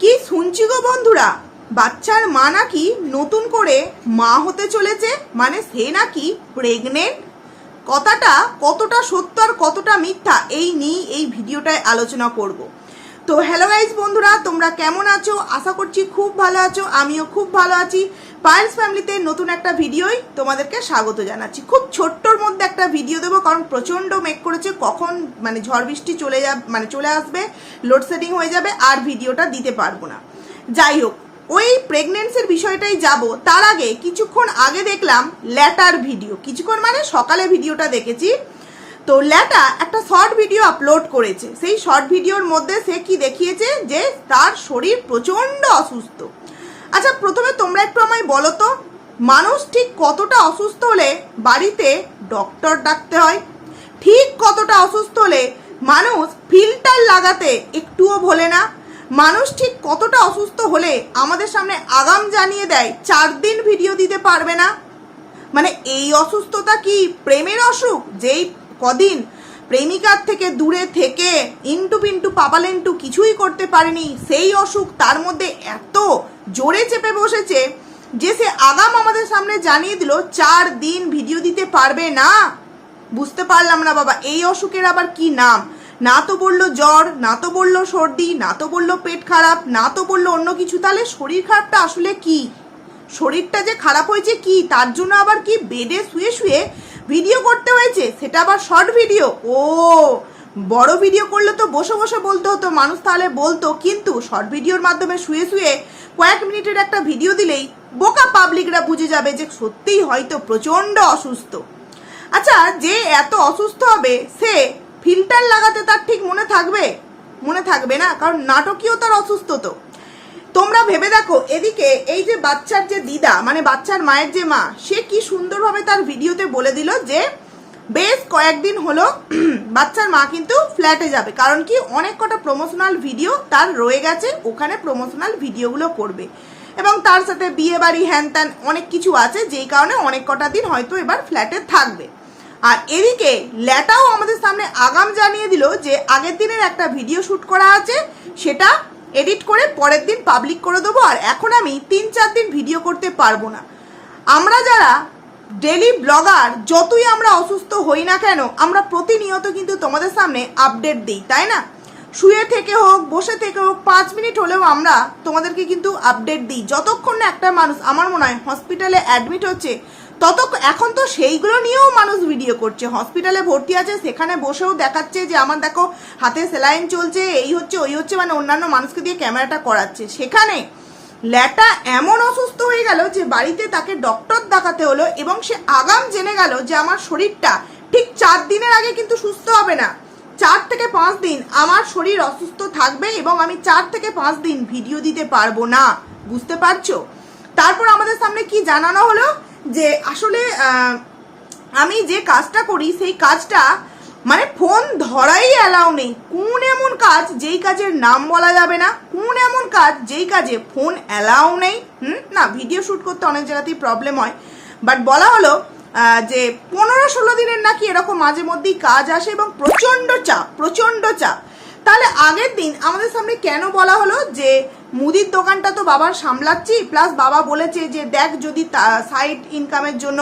কি শুনছি গো বন্ধুরা? বাচ্চার মা নাকি নতুন করে মা হতে চলেছে? মানে সে নাকি প্রেগনেন্ট কথাটা কতটা সত্য আর কতটা মিথ্যা, এই নিয়েই এই ভিডিওটায় আলোচনা করব। তো হ্যালো গাইজ বন্ধুরা, তোমরা কেমন আছো? আশা করছি খুব ভালো আছো, আমিও খুব ভালো আছি। পায়েলস ফ্যামিলিতে নতুন একটা ভিডিওই তোমাদেরকে স্বাগত জানাচ্ছি। খুব ছোট্টর মধ্যে একটা ভিডিও দেবো, কারণ প্রচণ্ড মেঘ করেছে, কখন মানে ঝড় বৃষ্টি চলে যা মানে চলে আসবে লোডশেডিং হয়ে যাবে, আর ভিডিওটা দিতে পারব না। যাই হোক, ওই প্রেগনেন্সির বিষয়টাই যাব। তার আগে কিছুক্ষণ আগে দেখলাম ল্যাটার ভিডিও। কিছুক্ষণ মানে সকালে ভিডিওটা দেখেছি। তো ল্যাটা একটা শর্ট ভিডিও আপলোড করেছে। সেই শর্ট ভিডিওর মধ্যে সে কি দেখিয়েছে যে তার শরীর প্রচণ্ড অসুস্থ। আচ্ছা প্রথমে তোমরা একটু আমায় বলো তো, মানুষ ঠিক কতটা অসুস্থ হলে বাড়িতে ডক্টর ডাকতে হয়? ঠিক কতটা অসুস্থ হলে মানুষ ফিল্টার লাগাতে একটুও ভোলে না? মানুষ ঠিক কতটা অসুস্থ হলে আমাদের সামনে আগাম জানিয়ে দেয়, চার দিন ভিডিও দিতে পারবে না? মানে এই অসুস্থতা কি প্রেমের অসুখ? যেই কদিন প্রেমিকার থেকে দূরে থেকে ইন্টু পিন্টু পাপালেন্টু কিছুই করতে পারেনি, সেই অসুখ তার মধ্যে এত জোরে চেপে বসেছে যে সে আগাম আমাদের সামনে জানিয়ে দিল, চার দিন ভিডিও দিতে পারবে না? বুঝতে পারলাম না বাবা, এই অসুখের আবার কি নাম? না তো বলল জ্বর, না তো বলল সর্দি, না তো বলল পেট খারাপ, না তো বলল অন্য কিছু, তাহলে শরীর খারাপটা আসলে কি? শরীরটা যে খারাপ হয়েছে কি? তার জন্য আবার কি বেডে শুয়ে শুয়ে ভিডিও করতে হয়েছে? সেটা আবার শর্ট ভিডিও? ও, বড় ভিডিও করলে তো বসে বসে বলতে হতো, মানুষ তাহলে বলতো, কিন্তু শর্ট ভিডিওর মাধ্যমে শুয়ে শুয়ে কয়েক মিনিটের একটা ভিডিও দিলেই বোকা পাবলিকরা বুঝে যাবে যে সত্যিই হয়তো প্রচণ্ড অসুস্থ। আচ্ছা যে এত অসুস্থ হবে, সে ফিল্টার লাগাতে তার ঠিক মনে থাকবে? মনে থাকবে না, কারণ নাটকীয় তার অসুস্থ তো। তোমরা ভেবে দেখো, এদিকে এই যে বাচ্চার যে দিদা মানে বাচ্চার মায়ের যে মা, সে কি সুন্দরভাবে তার ভিডিওতে বলে দিল যে বেশ কয়েকদিন হলো বাচ্চার মা কিন্তু ফ্ল্যাটে যাবে। কারণ কি, অনেক কটা প্রমোশনাল ভিডিও তার রয়ে গেছে, ওখানে প্রমোশনাল ভিডিওগুলো করবে। এবং তার সাথে বিয়ে বাড়ি, হ্যান ত্যান অনেক কিছু আছে, যেই কারণে অনেক কটা দিন হয়তো এবার ফ্ল্যাটে থাকবে। আর এদিকে ল্যাটাও আমাদের সামনে আগাম জানিয়ে দিল যে, আগের দিনের একটা ভিডিও শ্যুট করা আছে, সেটা এডিট করে পরের দিন পাবলিক করে দেবো, আর এখন আমি তিন চার দিন ভিডিও করতে পারব না। আমরা যারা ডেলি ব্লগার, যতই আমরা অসুস্থ হই না কেন, আমরা প্রতিনিয়ত কিন্তু তোমাদের সামনে আপডেট দিই, তাই না? শুয়ে থেকে হোক, বসে থেকে হোক, পাঁচ মিনিট হলেও আমরা তোমাদেরকে কিন্তু আপডেট দিই। যতক্ষণ না একটা মানুষ, আমার মনে হয় হসপিটালে অ্যাডমিট হচ্ছে তত এখন তো সেইগুলো নিয়েও মানুষ ভিডিও করছে। হসপিটালে ভর্তি আছে, সেখানে বসেও দেখাচ্ছে যে, আমার দেখো, হাতে সেলাইন চলছে, এই হচ্ছে, ওই হচ্ছে মানে অন্যান্য মানুষকে দিয়ে ক্যামেরাটা করাচ্ছে। সেখানে ল্যাটা এমন অসুস্থ হয়ে গেল যে বাড়িতে তাকে ডক্টর দেখাতে হলো এবং সে আগাম জেনে গেল যে আমার শরীরটা ঠিক চার দিনের আগে কিন্তু সুস্থ হবে না। চার থেকে পাঁচ দিন আমার শরীর অসুস্থ থাকবে এবং আমি চার থেকে পাঁচ দিন ভিডিও দিতে পারব না। বুঝতে পারছ? তারপর আমাদের সামনে কি জানানো হলো? যে আসলে আমি যে কাজটা করি, সেই কাজটা মানে ফোন ধরাই অ্যালাউ নেই। কোন এমন কাজ যেই কাজের নাম বলা যাবে না? কোন এমন কাজ যেই কাজে ফোন অ্যালাউ নেই? হুম? না, ভিডিও শ্যুট করতে অনেক জায়গাতেই প্রবলেম হয়। বাট বলা হলো যে পনেরো ষোলো দিনের নাকি এরকম মাঝে মধ্যেই কাজ আসে এবং প্রচণ্ড চাপ প্রচণ্ড চাপ। তাহলে আগের দিন আমাদের সামনে কেন বলা হলো যে মুদির দোকানটা তো বাবার সামলাচ্ছি প্লাস বাবা বলেছে যে দেখ যদি সাইড ইনকামের জন্য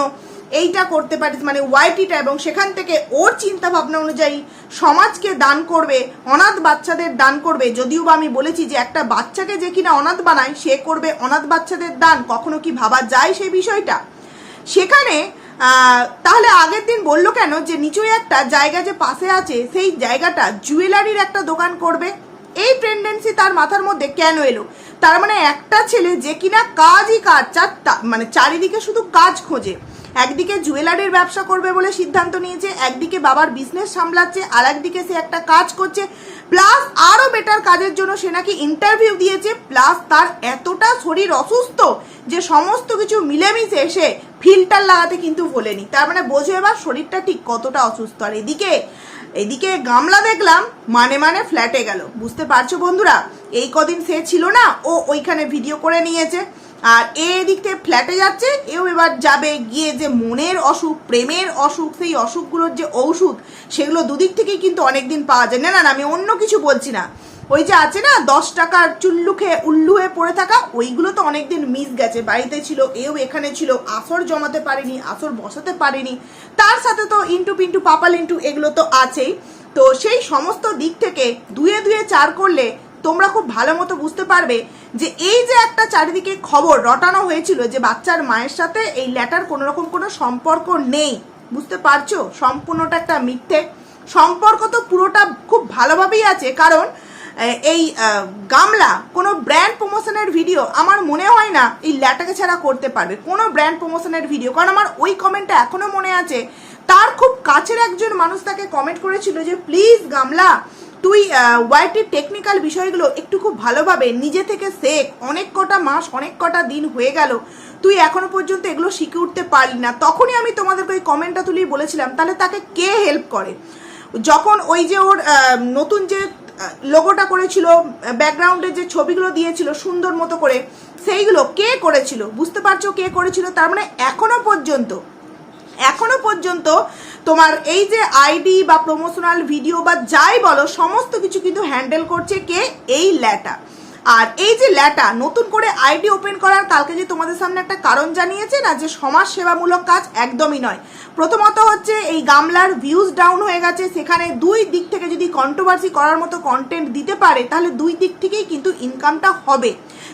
এইটা করতে পারিস মানে ওয়াইটিটা এবং সেখান থেকে ওর চিন্তা ভাবনা অনুযায়ী সমাজকে দান করবে, অনাথ বাচ্চাদের দান করবে। যদিও বা আমি বলেছি যে একটা বাচ্চাকে যে কিনা অনাথ বানায়, সে করবে অনাথ বাচ্চাদের দান। কখনো কি ভাবা যায় সেই বিষয়টা? সেখানে তাহলে আগের দিন বলল কেন যে নিচুই একটা জায়গা যে পাশে আছে, সেই জায়গাটা জুয়েলারির একটা দোকান করবে? এই টেন্ডেন্সি তার মাথার মধ্যে কেন এলো? তার মানে একটা ছেলে যে কিনা কাজই কাজ চার মানে চারিদিকে শুধু কাজ খোঁজে। একদিকে জুয়েলারির ব্যবসা করবে বলে সিদ্ধান্ত নিয়েছে, একদিকে বাবার বিজনেস সামলাচ্ছে আর একদিকে সে একটা কাজ করছে। প্লাস আরও বেটার কাজের জন্য সে নাকি ইন্টারভিউ দিয়েছে প্লাস তার এতটা শরীর অসুস্থ যে সমস্ত কিছু মিলেমিশে এসে ফিল্টার লাগাতে কিন্তু ভোলেনি তার মানে বোঝো এবার শরীরটা ঠিক কতটা অসুস্থ। আর এদিকে এদিকে গামলা দেখলাম মানে মানে ফ্ল্যাটে গেল। বুঝতে পারছ বন্ধুরা? এই কদিন সে ছিল না, ও ওইখানে ভিডিও করে নিয়েছে। আর এদিক থেকে ফ্ল্যাটে যাচ্ছে এও এবার যাবে গিয়ে যে মনের অসুখ প্রেমের অসুখ সেই অসুখগুলোর যে ঔষধ সেগুলো দুদিক থেকেই কিন্তু অনেক দিন পাওয়া যায়। না না না, আমি অন্য কিছু বলছি না। ওই যে আছে না দশ টাকার চুল্লু খেয়ে উল্লু হয়ে পড়ে থাকা ওইগুলো তো অনেকদিন মিস গেছে। বাড়িতে ছিল এও এখানে ছিল আসর জমাতে পারেনি আসর বসাতে পারেনি। তার সাথে তো ইন্টু পিন্টু পাপাল ইন্টু এগুলো তো আছেই। তো সেই সমস্ত দিক থেকে দুয়ে দুয়ে চার করলে তোমরা খুব ভালো মতো বুঝতে পারবে যে এই যে একটা চারিদিকে খবর রটানো হয়েছিল যে বাচ্চার মায়ের সাথে এই ল্যাটার কোনো রকম কোনো সম্পর্ক নেই, বুঝতে পারছ? সম্পূর্ণটা একটা মিথ্যে। সম্পর্ক তো পুরোটা খুব ভালোভাবেই আছে, কারণ এই গামলা কোনো ব্র্যান্ড প্রমোশনের ভিডিও আমার মনে হয় না এই ল্যাটাকে ছাড়া করতে পারবে, কোনো ব্র্যান্ড প্রমোশনের ভিডিও কারণ আমার ওই কমেন্টটা এখনও মনে আছে। তার খুব কাছের একজন মানুষ তাকে কমেন্ট করেছিল যে প্লিজ গামলা তুই ওয়াইটির টেকনিক্যাল বিষয়গুলো একটু খুব ভালোভাবে নিজে থেকে শেখ। অনেক কটা মাস, অনেক কটা দিন হয়ে গেল। তুই এখনও পর্যন্ত এগুলো শিখে উঠতে পারলি না। তখনই আমি তোমাদেরকে ওই কমেন্টটা তুলি বলেছিলাম, তাহলে তাকে কে হেল্প করে? যখন ওই যে ওর নতুন যে লোগোটা করেছিল ব্যাকগ্রাউন্ডে যে ছবিগুলো দিয়েছিল, সুন্দর মতো করে, সেইগুলো কে করেছিল? বুঝতে পারছ কে করেছিল? তার মানে এখনও পর্যন্ত এখনও পর্যন্ত তোমার এই যে আইডি বা প্রমোশনাল ভিডিও বা যাই বলো, সমস্ত কিছু কিন্তু হ্যান্ডেল করছে কে? এই ল্যাটা। আর এই যে ল্যাটা, নতুন করে আইডি ওপেন করার কালকে যে তোমাদের সামনে একটা কারণ জানিয়েছে না, যে সমাজ সেবামূলক কাজ একদমই নয়। প্রথমত হচ্ছে এই গামলার ভিউজ ডাউন হয়ে গেছে, সেখানে দুই দিক থেকে যদি কন্ট্রোভার্সি করার মতো কন্টেন্ট দিতে পারে, তাহলে দুই দিক থেকেই কিন্তু ইনকামটা হবে।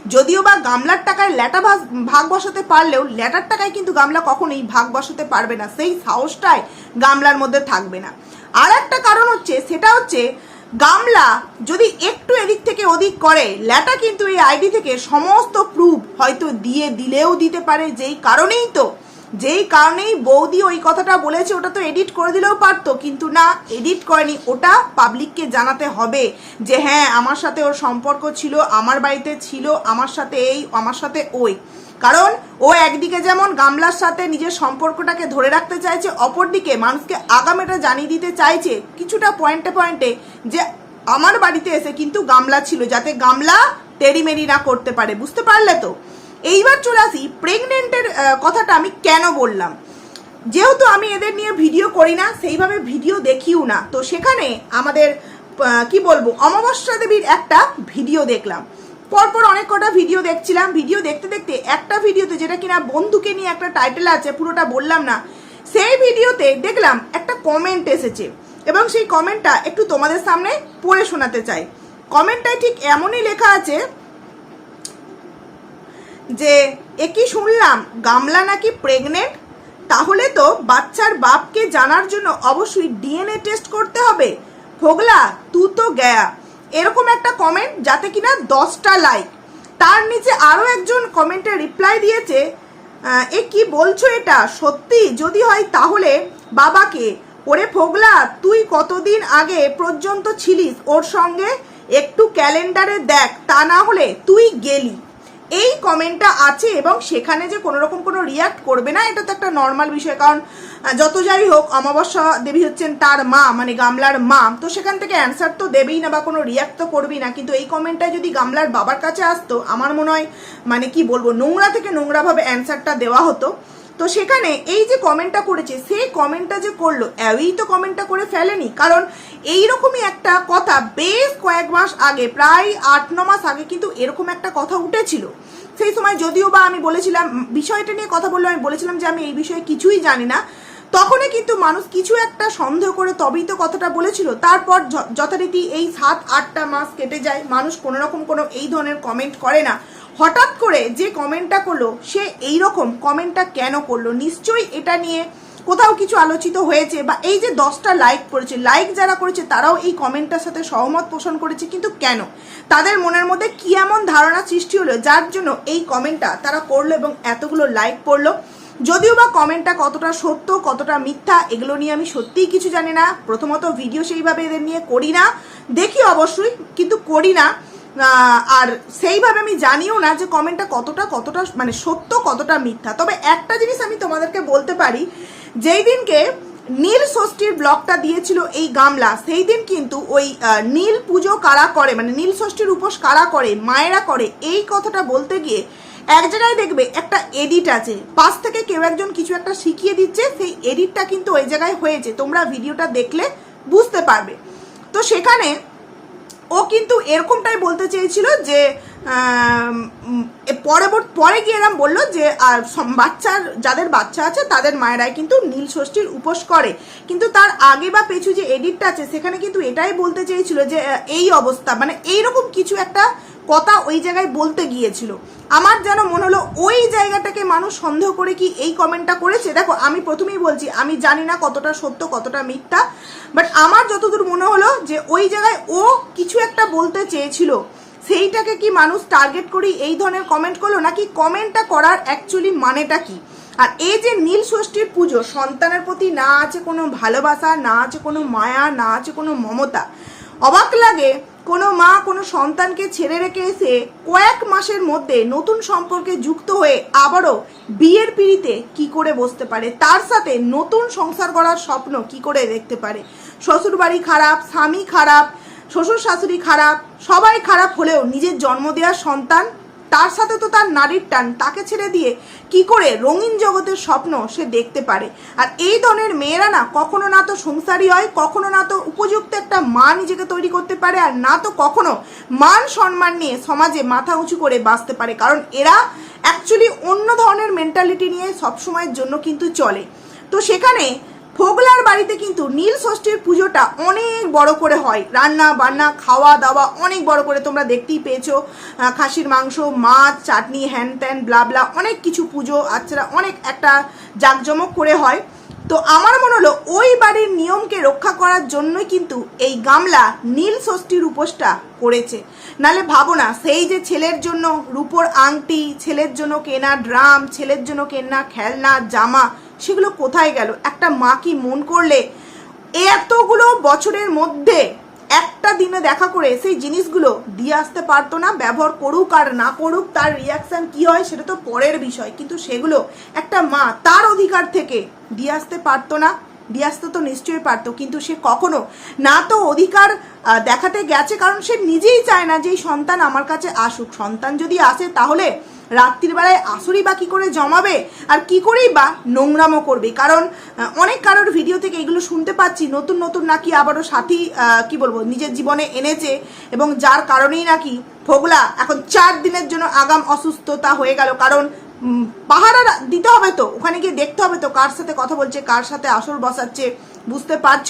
যদিও বা গামলার টাকায় ল্যাটা ভাগ ভাগ বসাতে পারলেও ল্যাটার টাকায় কিন্তু গামলা কখনোই ভাগ বসাতে পারবে না। সেই সাহসটাই গামলার মধ্যে থাকবে না। আর একটা কারণ হচ্ছে, সেটা হচ্ছে গামলা যদি একটু এদিক থেকে ওদিক করে, ল্যাটা কিন্তু এই আইডি থেকে সমস্ত প্রুফ হয়তো দিয়ে দিলেও দিতে পারে। যেই কারণেই তো যেই কারণেই বৌদি ওই কথাটা বলেছে, ওটা তো এডিট করে দিলেও পারতো, কিন্তু না এডিট করেনি। ওটা পাবলিককে জানাতে হবে যে হ্যাঁ আমার সাথে ওর সম্পর্ক ছিল, আমার বাড়িতে ছিল, আমার সাথে এই, আমার সাথে ওই। কারণ ও একদিকে যেমন গামলার সাথে নিজের সম্পর্কটাকে ধরে রাখতে চাইছে, অপরদিকে মানুষকে আগামেটা জানিয়ে দিতে চাইছে কিছুটা পয়েন্টে পয়েন্টে যে, আমার বাড়িতে এসে কিন্তু গামলা ছিল, যাতে গামলা টেরিমেরি না করতে পারে। বুঝতে পারলে তো? এইবার চলে আসি কথাটা আমি কেন বললাম? যেহেতু আমি এদের নিয়ে ভিডিও করি না, সেইভাবে ভিডিও দেখিও না। তো সেখানে আমাদের কি বলব, অমাবস্যা দেবীর একটা ভিডিও দেখলাম। পরপর অনেক কটা ভিডিও দেখছিলাম। ভিডিও দেখতে দেখতে একটা ভিডিওতে যেটা কিনা বন্ধুকে নিয়ে একটা টাইটেল আছে, পুরোটা বললাম না, সেই ভিডিওতে দেখলাম একটা কমেন্ট এসেছে। এবং সেই কমেন্টটা একটু তোমাদের সামনে পড়ে শোনাতে চাই। কমেন্টটায় ঠিক এমনই লেখা আছে যে একই শুনলাম, গামলা নাকি প্রেগনেন্ট তাহলে তো বাচ্চার বাপকে জানার জন্য অবশ্যই ডিএনএ টেস্ট করতে হবে। ফোগলা তু তো গয়া। এরকম একটা কমেন্ট যাতে কিনা দশটা লাইক তার নিচে আরও একজন কমেন্টে রিপ্লাই দিয়েছে এ কি বলছো এটা? সত্যি? যদি হয় তাহলে বাবাকে। ওরে ফোগলা তুই কতদিন আগে পর্যন্ত ছিলিস? ওর সঙ্গে একটু ক্যালেন্ডারে দেখ, তা না হলে তুই গেলি। এই কমেন্টটা আছে এবং সেখানে যে কোনো রকম কোনো রিয়াক্ট করবে না, এটা তো একটা নর্মাল বিষয়। কারণ যত যাই হোক, অমাবস্যা দেবী হচ্ছেন তার মা মানে গামলার মা, তো সেখান থেকে অ্যান্সার তো দেবেই না বা কোনো রিয়াক্ট তো করবি না। কিন্তু এই কমেন্টটা যদি গামলার বাবার কাছে আসতো, আমার মনে হয় মানে কি বলব, নোংরা থেকে নোংরাভাবে অ্যান্সারটা দেওয়া হতো। তো সেখানে এই যে কমেন্টটা করেছে, সেই কমেন্টটা যে করল, এই তো কমেন্টটা করে ফেলেনি। কারণ এইরকমই একটা কথা বেশ কয়েক মাস আগে, প্রায় আট, ন মাস আগে কিন্তু এরকম একটা কথা উঠেছিল। সেই সময় যদিও বা আমি বলেছিলাম, বিষয়টা নিয়ে কথা বললে আমি বলেছিলাম যে আমি এই বিষয়ে কিছুই জানি না। তখনই কিন্তু মানুষ কিছু একটা সন্দেহ করে তবেই তো কথাটা বলেছিল। তারপর যথারীতি এই সাত, আটটা মাস কেটে যায়। মানুষ কোনো রকম কোনো এই ধরনের কমেন্ট করে না। হঠাৎ করে যে কমেন্টটা করল, সে এই রকম কমেন্টটা কেন করল? নিশ্চয়ই এটা নিয়ে কোথাও কিছু আলোচিত হয়েছে বা এই যে দশটা লাইক করেছে লাইক যারা করেছে, তারাও এই কমেন্টটার সাথে সহমত পোষণ করেছে, কিন্তু কেন? তাদের মনের মধ্যে কি এমন ধারণা সৃষ্টি হলো, যার জন্য এই কমেন্টটা তারা করল এবং এতগুলো লাইক পড়ল যদিও বা কমেন্টটা কতটা সত্য, কতটা মিথ্যা, এগুলো নিয়ে আমি সত্যিই কিছু জানি না। প্রথমত ভিডিও সেইভাবে এদের নিয়ে করি না। দেখি অবশ্যই, কিন্তু করি না। আর সেইভাবে আমি জানিও না যে কমেন্টটা কতটা কতটা মানে সত্য, কতটা মিথ্যা। তবে একটা জিনিস আমি তোমাদেরকে বলতে পারি, যেই দিনকে নীল ষষ্ঠীর ব্লকটা দিয়েছিল এই গামলা, সেই দিন কিন্তু ওই নীল পুজো কারা করে মানে নীল ষষ্ঠীর উপোস কারা করে, মায়েরা করে, এই কথাটা বলতে গিয়ে এক জায়গায় দেখবে একটা এডিট আছে। পাশ থেকে কেউ একজন কিছু একটা শিখিয়ে দিচ্ছে, সেই এডিটটা কিন্তু ওই জায়গায় হয়েছে। তোমরা ভিডিওটা দেখলে বুঝতে পারবে। তো সেখানে ও কিন্তু এরকমটাই বলতে চেয়েছিল যে পরবর্তী পরে গিয়ে এরম বলল যে, আর বাচ্চার, যাদের বাচ্চা আছে, তাদের মায়েরাই কিন্তু নীল ষষ্ঠীর উপোস করে। কিন্তু তার আগে বা পেছু যে এডিটটা আছে, সেখানে কিন্তু এটাই বলতে চেয়েছিল যে এই অবস্থা মানে এইরকম কিছু একটা কথা ওই জায়গায় বলতে গিয়েছিল। আমার যেন মনে হলো ওই জায়গাটাকে মানুষ সন্দেহ করে কি এই কমেন্টটা করেছে। দেখো, আমি প্রথমেই বলছি, আমি জানি না কতটা সত্য, কতটা মিথ্যা বাট আমার যতদূর মনে হলো যে ওই জায়গায় ও কিছু একটা বলতে চেয়েছিল। সেইটাকে কি মানুষ টার্গেট করি এই ধরনের কমেন্ট করল, নাকি কমেন্টটা করার অ্যাকচুয়ালি মানেটা কি? আর এই যে নীল ষষ্ঠীর পুজো, সন্তানের প্রতি না আছে কোনো ভালোবাসা, না আছে কোনো মায়া, না আছে কোনো মমতা, অবাক লাগে কোনো মা কোনো সন্তানকে ছেড়ে রেখে এসে কয়েক মাসের মধ্যে নতুন সম্পর্কে যুক্ত হয়ে আবারও বিয়ের পিড়িতে কি করে বসতে পারে? তার সাথে নতুন সংসার করার স্বপ্ন কি করে দেখতে পারে? শ্বশুরবাড়ি খারাপ, স্বামী খারাপ শ্বশুর শাশুড়ি খারাপ, সবাই খারাপ হলেও নিজের জন্ম দেওয়ার সন্তান তার সাথে তো তার নারীর টান, তাকে ছেড়ে দিয়ে কি করে রঙিন জগতের স্বপ্ন সে দেখতে পারে? আর এই ধরনের মেয়েরা না, কখনো না তো সংসারী হয়, কখনো না তো উপযুক্ত একটা মা নিজেকে তৈরি করতে পারে, আর না তো কখনো মান সম্মান নিয়ে সমাজে মাথা উঁচু করে বাঁচতে পারে। কারণ এরা অ্যাকচুয়ালি অন্য ধরনের মেন্টালিটি নিয়ে সবসময়ের জন্য কিন্তু চলে। তো সেখানে ফোগলার বাড়িতে কিন্তু নীল ষষ্ঠীর পুজোটা অনেক বড় করে হয়। রান্না, বান্না, খাওয়া, দাওয়া অনেক বড় করে তোমরা দেখতেই পেয়েছ। খাসির মাংস, মাছ, চাটনি, হ্যান ত্যান ব্লাবলা অনেক কিছু পুজো আচ্ছা অনেক একটা জাঁকজমক করে হয়। তো আমার মনে হলো ওই বাড়ির নিয়মকে রক্ষা করার জন্যই কিন্তু এই গামলা নীল ষষ্ঠীর উপোসটা করেছে। নালে ভাবো না, সেই যে ছেলের জন্য রূপোর আংটি, ছেলের জন্য কেনা ড্রাম, ছেলের জন্য কেনা খেলনা, জামা সেগুলো কোথায় গেল? একটা মা কি মন করলে এতগুলো বছরের মধ্যে একটা দিনে দেখা করে সেই জিনিসগুলো দিয়ে আসতে পারতো না, ব্যবহার করুক আর না করুক, তার রিয়াকশন কি হয় সেটা তো পরের বিষয়। কিন্তু সেগুলো একটা মা তার অধিকার থেকে দিয়ে আসতে পারতো না, দিয়ে আসতে তো নিশ্চয়ই পারতো। কিন্তু সে কখনো না তো অধিকার দেখাতে গেছে, কারণ সে নিজেই চায় না যে সন্তান আমার কাছে আসুক। সন্তান যদি আসে তাহলে রাত্রির বেলায় আসরই বা কী করে জমাবে আর কি করেই বা নোংরামো করবে? কারণ অনেক কারোর ভিডিও থেকে এগুলো শুনতে পাচ্ছি, নতুন নতুন নাকি আবারও সাথী কি বলব, নিজের জীবনে এনেছে এবং যার কারণেই নাকি ফোগলা এখন চার দিনের জন্য আগাম অসুস্থতা হয়ে গেল। কারণ পাহারা দিতে হবে তো, ওখানে গিয়ে দেখতে হবে তো কার সাথে কথা বলছে, কার সাথে আসর বসাচ্ছে বুঝতে পারছ?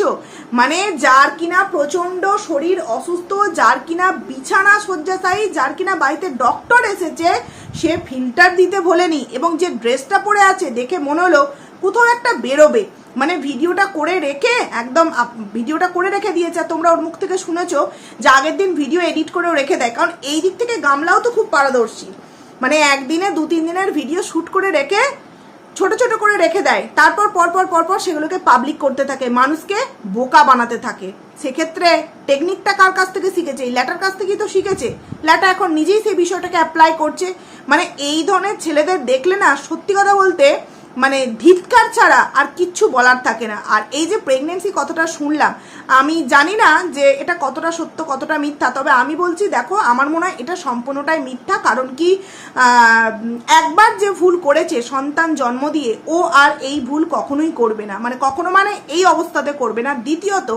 মানে যার কিনা প্রচণ্ড শরীর অসুস্থ, যার কিনা বিছানা শয্যাশায়ী, যার কিনা বাড়িতে ডক্টর এসেছে, সে ফিল্টার দিতে ভোলেনি এবং যে ড্রেসটা পরে আছে দেখে মনে হলো কোথাও একটা বেরোবে। মানে ভিডিওটা করে রেখে, একদম ভিডিওটা করে রেখে দিয়েছে, তোমরা ওর মুখ থেকে শুনেছো যে আগের দিন ভিডিও এডিট করেও রেখে দেয়, কারণ এই দিক থেকে গামলাও তো খুব পারদর্শী। মানে একদিনে, দু, তিন দিনের ভিডিও শ্যুট করে রেখে, ছোট ছোট করে রেখে দেয়। তারপর পরপর পরপর সেগুলোকে পাবলিক করতে থাকে, মানুষকে বোকা বানাতে থাকে। সেক্ষেত্রে টেকনিকটা কার কাছ থেকে শিখেছে? এই ল্যাটার কাছ থেকেই তো শিখেছে। ল্যাটা এখন নিজেই সেই বিষয়টাকে অ্যাপ্লাই করছে। মানে এই ধরনের ছেলেদের দেখলে না, সত্যি কথা বলতে মানে ধিৎকার ছাড়া আর কিচ্ছু বলার থাকে না। আর এই যে প্রেগনেন্সি কতটা শুনলাম, আমি জানি না যে এটা কতটা সত্য, কতটা মিথ্যা, তবে আমি বলছি, দেখো, আমার মনে হয় এটা সম্পূর্ণটাই মিথ্যা, কারণ কি একবার যে ভুল করেছে, সন্তান জন্ম দিয়ে, ও আর এই ভুল কখনোই করবে না। মানে কখনো মানে এই অবস্থাতে করবে না। দ্বিতীয়ত,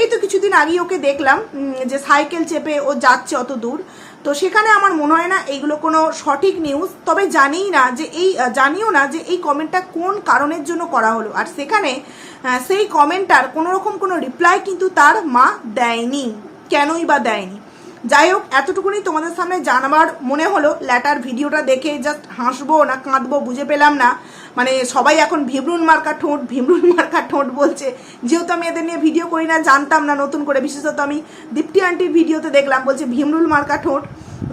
এই তো কিছুদিন আগেই ওকে দেখলাম যে সাইকেল চেপে ও যাচ্ছে অত দূর। তো সেখানে আমার মনে হয় না এইগুলো কোনো সঠিক নিউজ তবে জানিই না যে এই জানিও না যে এই কমেন্টটা কোন কারণের জন্য করা হলো। আর সেখানে সেই কমেন্টটার কোনো রকম কোনো রিপ্লাই কিন্তু তার মা দেয়নি। কেনই বা দেয়নি? যাই হোক এতটুকুনি তোমাদের সামনে জানাবার মনে হলো। ল্যাটার ভিডিওটা দেখে জাস্ট হাসবো না, কাঁদবো, বুঝে পেলাম না। মানে সবাই এখন ভিমরুন মার্কা ঠোঁট ভিমরুন মার্কা ঠোঁট বলছে। যেহেতু আমি এদের নিয়ে ভিডিও করি না, জানতাম না নতুন করে। বিশেষত আমি দীপ্তি আন্টির ভিডিওতে দেখলাম, বলছে ভিমরুল মার্কা ঠোঁট।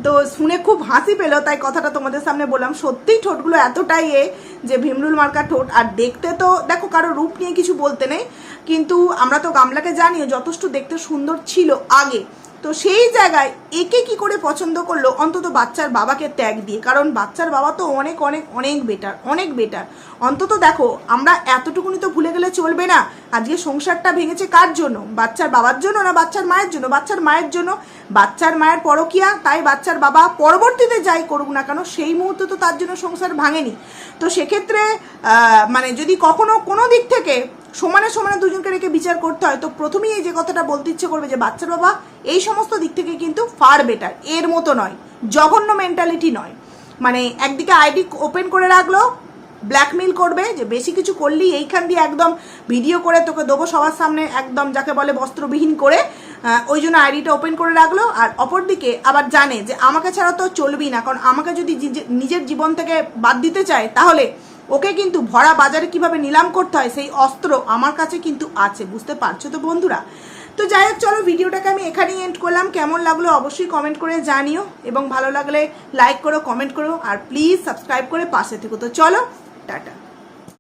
তো শুনে খুব হাসি পেল, তাই কথাটা তোমাদের সামনে বললাম। সত্যিই ঠোঁটগুলো এতটাই এ যে ভীমরুল মার্কা ঠোঁট। আর দেখতে তো, দেখো, কারও রূপ নিয়ে কিছু বলতে নেই। কিন্তু আমরা তো গামলাকে জানিও যথেষ্ট দেখতে সুন্দর ছিল আগে। তো সেই জায়গায় একে কি করে পছন্দ করল? অন্তত বাচ্চার বাবাকে ত্যাগ দিয়ে। কারণ বাচ্চার বাবা তো অনেক অনেক অনেক বেটার অনেক বেটার অন্তত দেখো, আমরা এতটুকুনি তো ভুলে গেলে চলবে না। আজকে সংসারটা ভেঙেছে কার জন্য? বাচ্চার বাবার জন্য না বাচ্চার মায়ের জন্য? বাচ্চার মায়ের জন্য। বাচ্চার মায়ের পরকিয়া, তাই বাচ্চার বাবা পরবর্তীতে যাই করুক না কেন, সেই মুহূর্তে তো তার জন্য সংসার ভাঙেনি। তো সেক্ষেত্রে মানে যদি কখনো কোনো দিক থেকে সমানে সমানে দুজনকে রেখে বিচার করতে হয়। তো প্রথমেই এই যে কথাটা বলতে ইচ্ছে করবে যে, বাচ্চার বাবা, এই সমস্ত দিক থেকে কিন্তু ফার বেটার এর মতো নয়। জঘন্য মেন্টালিটি নয়। মানে একদিকে আইডি ওপেন করে রাখল ব্ল্যাকমেল করবে, যে বেশি কিছু করলি এইখান দিয়ে একদম ভিডিও করে তোকে দেবো সবার সামনে, একদম যাকে বলে বস্ত্রবিহীন করে ওই জন্য আইডিটা ওপেন করে রাখল। আর অপরদিকে আবার জানে যে, আমাকে ছাড়া তো চলবি না। কারণ আমাকে যদি নিজে- নিজের জীবন থেকে বাদ দিতে চায়, তাহলে ওকে কিন্তু ভরা বাজারে কীভাবে নিলাম করতে হয়, সেই অস্ত্র আমার কাছে কিন্তু আছে, বুঝতে পারছ তো বন্ধুরা? তো যাই হোক, চলো ভিডিওটাকে আমি এখানেই এন্ড করলাম। কেমন লাগল অবশ্যই কমেন্ট করে জানিও, এবং ভালো লাগলে লাইক করো কমেন্ট করো, আর প্লিজ সাবস্ক্রাইব করে পাশে থেকো। তো চলো, টাটা।